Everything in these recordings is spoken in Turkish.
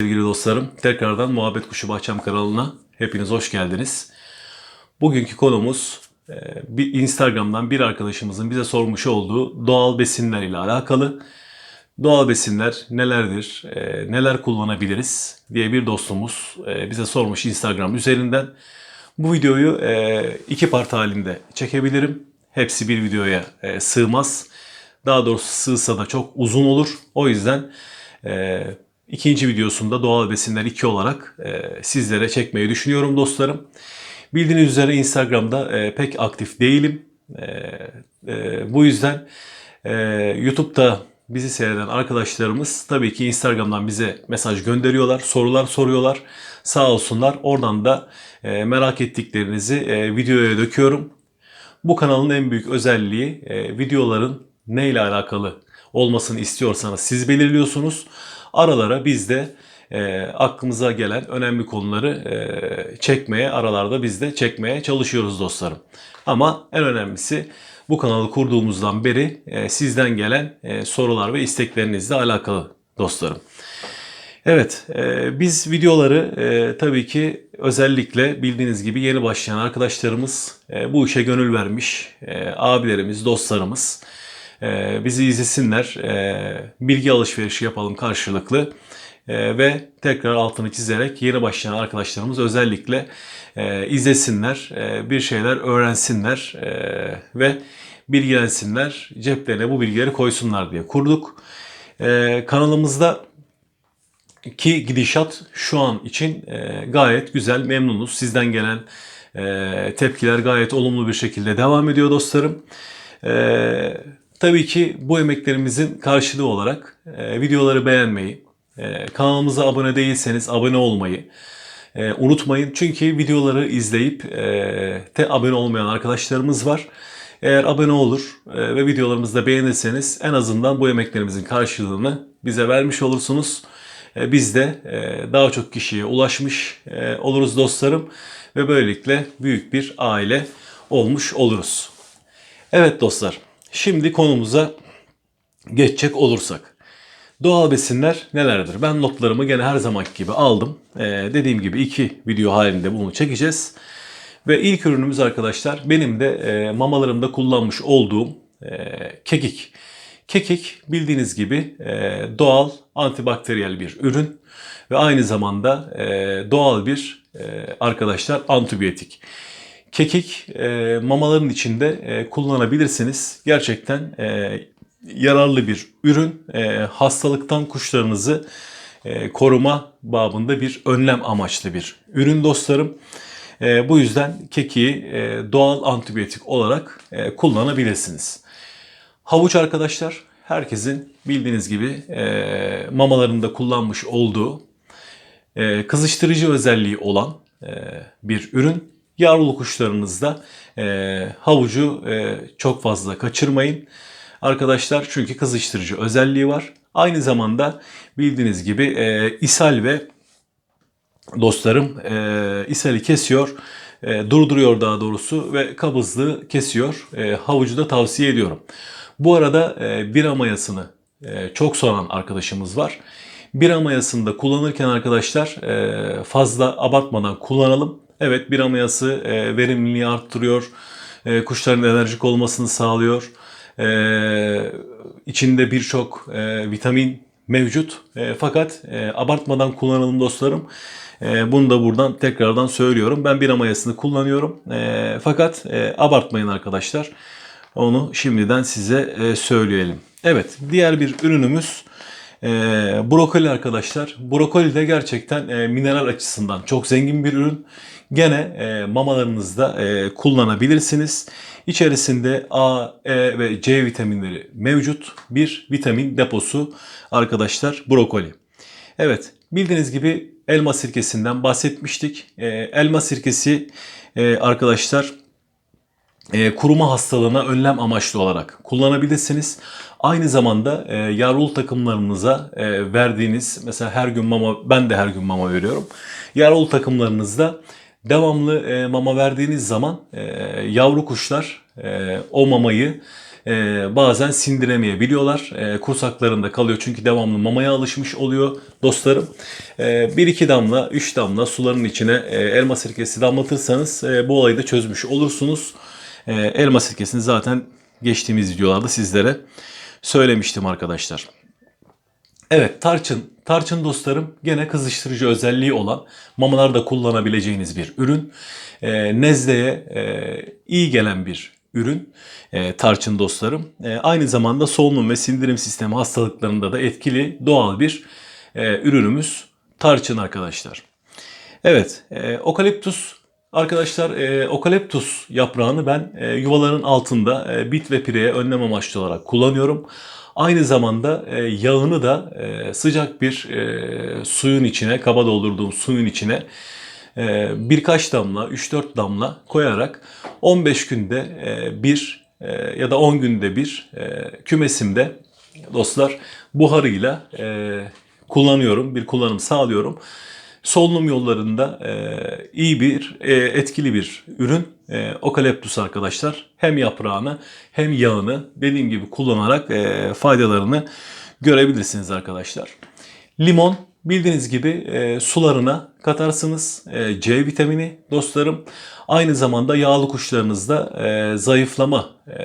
Sevgili dostlarım, tekrardan Muhabbet Kuşu Bahçem kanalına hepiniz hoş geldiniz. Bugünkü konumuz e, bir Instagram'dan bir arkadaşımızın bize sormuş olduğu doğal besinler ile alakalı. Doğal besinler nelerdir, e, neler kullanabiliriz diye bir dostumuz e, bize sormuş Instagram üzerinden. Bu videoyu iki part halinde çekebilirim. Hepsi bir videoya sığmaz. Daha doğrusu sığsa da çok uzun olur. O yüzden ikinci videosunda doğal besinler 2 olarak e, sizlere çekmeyi düşünüyorum dostlarım. Bildiğiniz üzere Instagram'da e, pek aktif değilim. E, e, bu yüzden e, YouTube'da bizi seyreden arkadaşlarımız tabii ki Instagram'dan bize mesaj gönderiyorlar, sorular soruyorlar. Sağ olsunlar. Oradan da e, merak ettiklerinizi e, videoya döküyorum. Bu kanalın en büyük özelliği e, videoların ne ile alakalı olmasını istiyorsanız siz belirliyorsunuz. Aralara biz de e, aklımıza gelen önemli konuları e, çekmeye, aralarda biz de çekmeye çalışıyoruz dostlarım. Ama en önemlisi bu kanalı kurduğumuzdan beri e, sizden gelen e, sorular ve isteklerinizle alakalı dostlarım. Evet, e, biz videoları e, tabii ki özellikle bildiğiniz gibi yeni başlayan arkadaşlarımız, e, bu işe gönül vermiş e, abilerimiz, dostlarımız e, bizi izlesinler, e, bilgi alışverişi yapalım karşılıklı e, ve tekrar altını çizerek yeni başlayan arkadaşlarımız özellikle e, izlesinler, e, bir şeyler öğrensinler e, ve bilgilensinler, ceplerine bu bilgileri koysunlar diye kurduk. E, kanalımızda ki gidişat şu an için e, gayet güzel, memnunuz. Sizden gelen e, tepkiler gayet olumlu bir şekilde devam ediyor dostlarım. E, tabii ki bu emeklerimizin karşılığı olarak e, videoları beğenmeyi, e, kanalımıza abone değilseniz abone olmayı e, unutmayın. Çünkü videoları izleyip e, de abone olmayan arkadaşlarımız var. Eğer abone olur e, ve videolarımızı da beğenirseniz en azından bu emeklerimizin karşılığını bize vermiş olursunuz. E, Biz de e, daha çok kişiye ulaşmış e, oluruz dostlarım ve böylelikle büyük bir aile olmuş oluruz. Evet dostlar, şimdi konumuza geçecek olursak. Doğal besinler nelerdir? Ben notlarımı gene her zamanki gibi aldım. Ee, dediğim gibi iki video halinde bunu çekeceğiz. Ve ilk ürünümüz arkadaşlar benim de e, mamalarımda kullanmış olduğum e, kekik. Kekik bildiğiniz gibi e, doğal antibakteriyel bir ürün ve aynı zamanda e, doğal bir e, arkadaşlar antibiyotik. Kekik e, mamaların içinde e, kullanabilirsiniz. Gerçekten e, yararlı bir ürün. E, hastalıktan kuşlarınızı e, koruma babında bir önlem amaçlı bir ürün dostlarım. E, bu yüzden kekiği e, doğal antibiyotik olarak e, kullanabilirsiniz. Havuç arkadaşlar herkesin bildiğiniz gibi e, mamalarında kullanmış olduğu e, kızıştırıcı özelliği olan e, bir ürün. Yavrulu kuşlarınızda e, havucu e, çok fazla kaçırmayın. Arkadaşlar çünkü kızıştırıcı özelliği var. Aynı zamanda bildiğiniz gibi e, ishal ve dostlarım e, ishali kesiyor, e, durduruyor daha doğrusu ve kabızlığı kesiyor. E, havucu da tavsiye ediyorum. Bu arada e, bira mayasını e, çok soran arkadaşımız var. Bira mayasını da kullanırken arkadaşlar e, fazla abartmadan kullanalım. Evet bira mayası e, verimliliği arttırıyor, e, kuşların enerjik olmasını sağlıyor. E, içinde birçok e, vitamin mevcut. E, fakat e, abartmadan kullanalım dostlarım. E, bunu da buradan tekrardan söylüyorum. Ben bira mayasını kullanıyorum. E, fakat e, abartmayın arkadaşlar. Onu şimdiden size e, söyleyelim. Evet diğer bir ürünümüz e, brokoli arkadaşlar. Brokoli de gerçekten e, mineral açısından çok zengin bir ürün. Gene e, mamalarınızda e, kullanabilirsiniz. İçerisinde A, E ve C vitaminleri mevcut. Bir vitamin deposu arkadaşlar brokoli. Evet bildiğiniz gibi elma sirkesinden bahsetmiştik. E, elma sirkesi e, arkadaşlar e, kuruma hastalığına önlem amaçlı olarak kullanabilirsiniz. Aynı zamanda e, yavrulu takımlarınıza e, verdiğiniz mesela her gün mama ben de her gün mama veriyorum. Yavrulu takımlarınızda devamlı e, mama verdiğiniz zaman e, yavru kuşlar e, o mamayı e, bazen sindiremeyebiliyorlar. E, kursaklarında kalıyor çünkü devamlı mamaya alışmış oluyor dostlarım. E, bir iki damla, üç damla suların içine e, elma sirkesi damlatırsanız e, bu olayı da çözmüş olursunuz. E, elma sirkesini zaten geçtiğimiz videolarda sizlere söylemiştim arkadaşlar. Evet tarçın. Tarçın dostlarım gene kızıştırıcı özelliği olan mamalarda kullanabileceğiniz bir ürün. E, nezleye e, iyi gelen bir ürün e, tarçın dostlarım. E, aynı zamanda solunum ve sindirim sistemi hastalıklarında da etkili doğal bir e, ürünümüz tarçın arkadaşlar. Evet, e, okaliptus arkadaşlar e, okaliptus yaprağını ben e, yuvaların altında e, bit ve pireye önlem amaçlı olarak kullanıyorum. Aynı zamanda e, yağını da e, sıcak bir e, suyun içine, kaba doldurduğum suyun içine e, birkaç damla, 3-4 damla koyarak 15 günde e, bir e, ya da 10 günde bir e, kümesimde dostlar buharıyla e, kullanıyorum, bir kullanım sağlıyorum. Solunum yollarında e, iyi bir, e, etkili bir ürün. E, okaliptus arkadaşlar. Hem yaprağını hem yağını dediğim gibi kullanarak e, faydalarını görebilirsiniz arkadaşlar. Limon bildiğiniz gibi e, sularına katarsınız. E, C vitamini dostlarım. Aynı zamanda yağlı kuşlarınızda e, zayıflama e,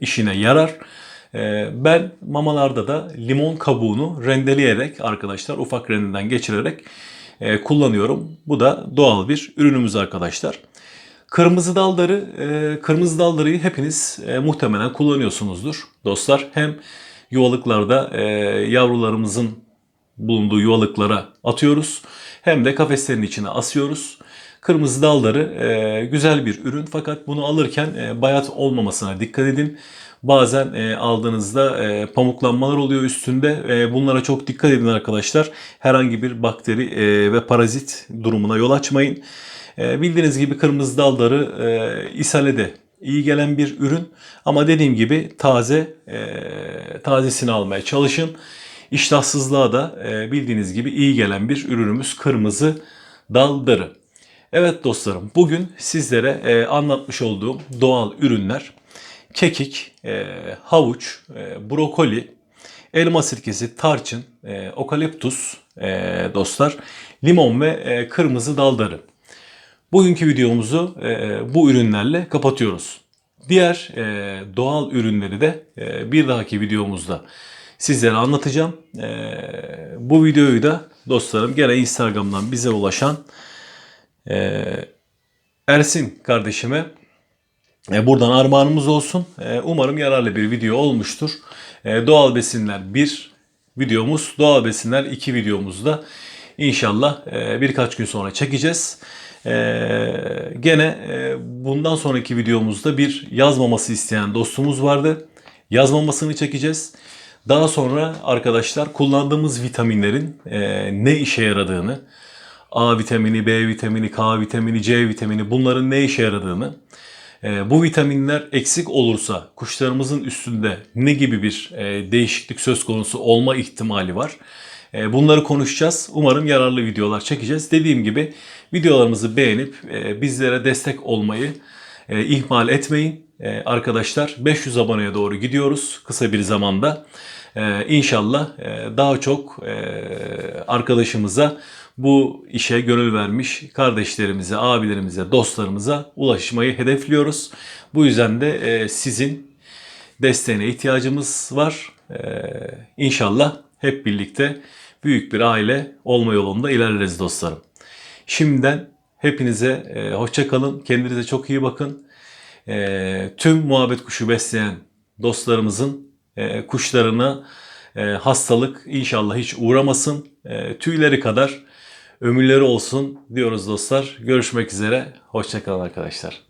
işine yarar. E, ben mamalarda da limon kabuğunu rendeleyerek arkadaşlar ufak rendeden geçirerek e, kullanıyorum. Bu da doğal bir ürünümüz arkadaşlar. Kırmızı dalları, e, kırmızı dalları hepiniz e, muhtemelen kullanıyorsunuzdur dostlar. Hem yuvalıklarda yavrularımızın bulunduğu yuvalıklara atıyoruz. Hem de kafeslerin içine asıyoruz. Kırmızı dalları güzel bir ürün fakat bunu alırken bayat olmamasına dikkat edin. Bazen e, aldığınızda e, pamuklanmalar oluyor üstünde. E, bunlara çok dikkat edin arkadaşlar. Herhangi bir bakteri e, ve parazit durumuna yol açmayın. E, bildiğiniz gibi kırmızı dalları e, ishale de iyi gelen bir ürün. Ama dediğim gibi taze e, tazesini almaya çalışın. İştahsızlığa da e, bildiğiniz gibi iyi gelen bir ürünümüz kırmızı dalları. Evet dostlarım bugün sizlere e, anlatmış olduğum doğal ürünler kekik, e, havuç, e, brokoli, elma sirkesi, tarçın, e, okaliptus e, dostlar, limon ve e, kırmızı daldarı. Bugünkü videomuzu e, bu ürünlerle kapatıyoruz. Diğer e, doğal ürünleri de e, bir dahaki videomuzda sizlere anlatacağım. E, bu videoyu da dostlarım gene Instagram'dan bize ulaşan e, Ersin kardeşime buradan armağanımız olsun. E, umarım yararlı bir video olmuştur. E, doğal besinler 1 videomuz, doğal besinler 2 videomuzda inşallah e, birkaç gün sonra çekeceğiz. E, gene e, bundan sonraki videomuzda bir yazmaması isteyen dostumuz vardı. Yazmamasını çekeceğiz. Daha sonra arkadaşlar kullandığımız vitaminlerin e, ne işe yaradığını, A vitamini, B vitamini, K vitamini, C vitamini bunların ne işe yaradığını, e, bu vitaminler eksik olursa kuşlarımızın üstünde ne gibi bir e, değişiklik söz konusu olma ihtimali var. E, bunları konuşacağız. Umarım yararlı videolar çekeceğiz. Dediğim gibi videolarımızı beğenip e, bizlere destek olmayı ihmal etmeyin. Arkadaşlar 500 aboneye doğru gidiyoruz kısa bir zamanda. İnşallah daha çok arkadaşımıza bu işe gönül vermiş kardeşlerimize, abilerimize, dostlarımıza ulaşmayı hedefliyoruz. Bu yüzden de e, sizin desteğine ihtiyacımız var. E, inşallah hep birlikte büyük bir aile olma yolunda ilerleriz dostlarım. Şimdiden hepinize e, hoşça kalın. Kendinize çok iyi bakın. Tüm muhabbet kuşu besleyen dostlarımızın kuşlarına hastalık inşallah hiç uğramasın. Tüyleri kadar ömürleri olsun diyoruz dostlar. Görüşmek üzere. Hoşçakalın arkadaşlar.